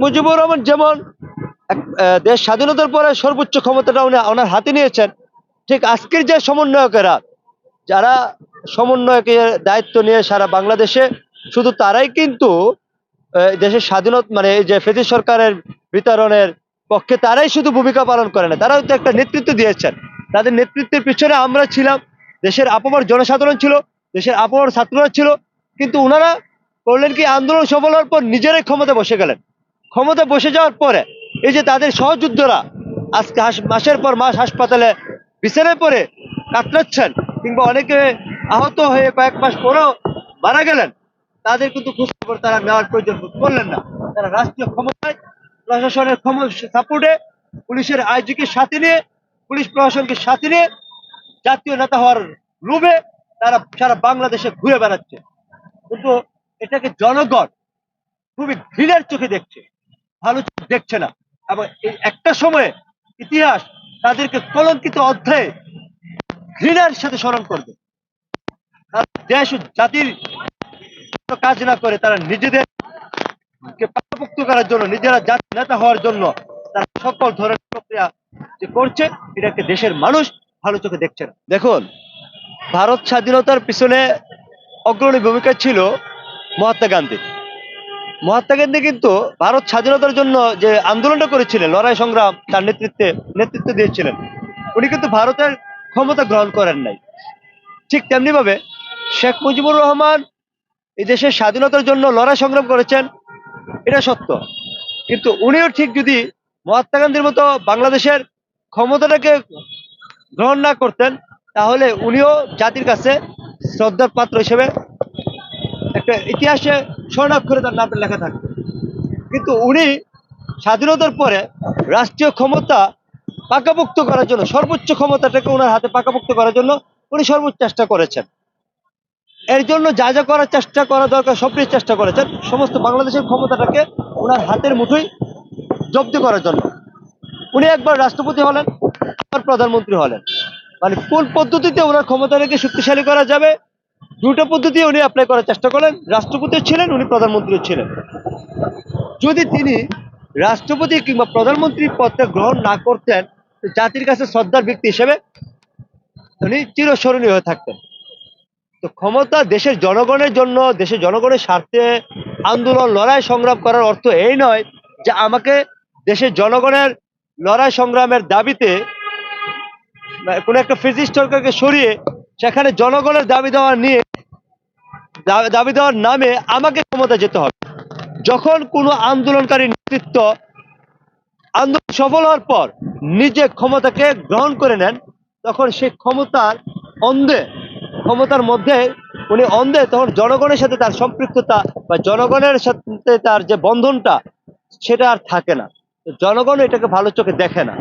মুজিবুর রহমান যেমন দেশ স্বাধীনতার পরে সর্বোচ্চ ক্ষমতাটা উনি ওনার হাতে নিয়েছেন, ঠিক আজকের যে সমন্বয়কেরা, যারা সমন্বয়কের দায়িত্ব নিয়ে সারা বাংলাদেশে, শুধু তারাই কিন্তু দেশের স্বাধীনতা মানে এই যে ফেজি সরকারের বিতরণের পক্ষে তারাই শুধু ভূমিকা পালন করে না, তারাও তো একটা নেতৃত্ব দিয়েছেন। তাদের নেতৃত্বের পিছনে আমরা ছিলাম, দেশের আপমর জনসাধারণ ছিল, দেশের আপমর ছাত্ররা ছিল, কিন্তু ওনারা করলেন কি, আন্দোলন সফল হওয়ার পর নিজেরাই ক্ষমতা বসে গেলেন। ক্ষমতা বসে যাওয়ার পরে, এই যে তাদের সহযোদ্ধারা আজকে মাসের পর মাস হাসপাতালে বিছানায় পরে কাতরাচ্ছেন কিংবা অনেকে আহত হয়ে কয়েক মাস পরেও মারা গেলেন, তাদের কিন্তু খোঁজ খবর তারা নেওয়ার প্রয়োজন বোধ করলেন না। তারা রাষ্ট্রীয় ক্ষমতায়, প্রশাসনের সাপোর্টে, পুলিশের আইজিকে সাথে নিয়ে, পুলিশ প্রশাসনকে সাথে নিয়ে জাতীয় নেতা হওয়ার লোভে তারা সারা বাংলাদেশে ঘুরে বেড়াচ্ছে। কিন্তু এটাকে জনগণ খুবই ঘৃণার চোখে দেখছে। ভালো চোখে দেখছে না। এবং একটা সময়ে ইতিহাস তাদেরকে কলঙ্কিত অধ্যায়ে ঘৃণার সাথে স্মরণ করবে। তারা দেশ জাতির কাজ না করে তারা নিজেদের করার জন্য, নিজেরা জাতির নেতা হওয়ার জন্য তারা সকল ধরনের প্রক্রিয়া যে করছে, এটাকে দেশের মানুষ ভালো চোখে দেখছে না। দেখুন, ভারত স্বাধীনতার পিছনে অগ্রণী ভূমিকা ছিল মহাত্মা গান্ধী। মহাত্মা গান্ধী কিন্তু ভারত স্বাধীনতার জন্য যে আন্দোলনটা করেছিলেন, লড়াই সংগ্রাম, তার নেতৃত্বে, নেতৃত্ব দিয়েছিলেন, উনি কিন্তু ভারতের ক্ষমতা গ্রহণ করেন নাই। ঠিক তেমনি ভাবে শেখ মুজিবুর রহমান এই দেশের স্বাধীনতার জন্য লড়াই সংগ্রাম করেছেন, এটা সত্য। কিন্তু উনিও ঠিক যদি মহাত্মা গান্ধীর মতো বাংলাদেশের ক্ষমতাটাকে গ্রহণ না করতেন, তাহলে উনিও জাতির কাছে শ্রদ্ধার পাত্র হিসেবে একটা ইতিহাসে স্বর্ণাক্ষরে তার নামটা লেখা থাকবে কিন্তু উনি স্বাধীনতার পরে রাষ্ট্রীয় ক্ষমতা পাকাপোক্ত করার জন্য, সর্বোচ্চ ক্ষমতাটাকে ওনার হাতে পাকাপোক্ত করার জন্য উনি সর্বোচ্চ চেষ্টা করেছেন। এর জন্য যা যা করার চেষ্টা করা দরকার, সবটাই চেষ্টা করেছেন। সমস্ত বাংলাদেশের ক্ষমতাটাকে ওনার হাতের মুঠোই জব্দ করার জন্য। উনি একবার রাষ্ট্রপতি হলেন আবার প্রধানমন্ত্রী হলেন। মানে কোন পদ্ধতিতে ওনার ক্ষমতাটাকে শক্তিশালী করা যাবে দুটো পদ্ধতি উনি অ্যাপ্লাই করার চেষ্টা করলেন রাষ্ট্রপতিও ছিলেন, উনি প্রধানমন্ত্রীও ছিলেন। যদি তিনি রাষ্ট্রপতি কিংবা প্রধানমন্ত্রীর পদটা গ্রহণ না করতেন, জাতির কাছে শ্রদ্ধার ব্যক্তি হিসেবে উনি চিরস্মরণীয় হয়ে থাকতেন। তো ক্ষমতা দেশের জনগণের জন্য, দেশের জনগণের স্বার্থে আন্দোলন, লড়াই, সংগ্রাম করার অর্থ এই নয় যে আমাকে দেশের জনগণের লড়াই, সংগ্রামের দাবিতে কোনো একটা ফিজিস্ট সরকারকে সরিয়ে সেখানে জনগণের দাবি দেওয়া নিয়ে দাবি দেওয়ার নামে আমাকে ক্ষমতা যেতে হবে। যখন কোনো আন্দোলনকারী নেতৃত্ব আন্দোলন সফল হওয়ার পর নিজে ক্ষমতাকে গ্রহণ করে নেন, তখন সেই ক্ষমতার অন্ধে, ক্ষমতার মধ্যে উনি অন্ধে, তখন জনগণের সাথে তার সম্পৃক্ততা বা জনগণের সাথে তার যে বন্ধনটা, সেটা আর থাকে না। জনগণ এটাকে ভালো চোখে দেখে না।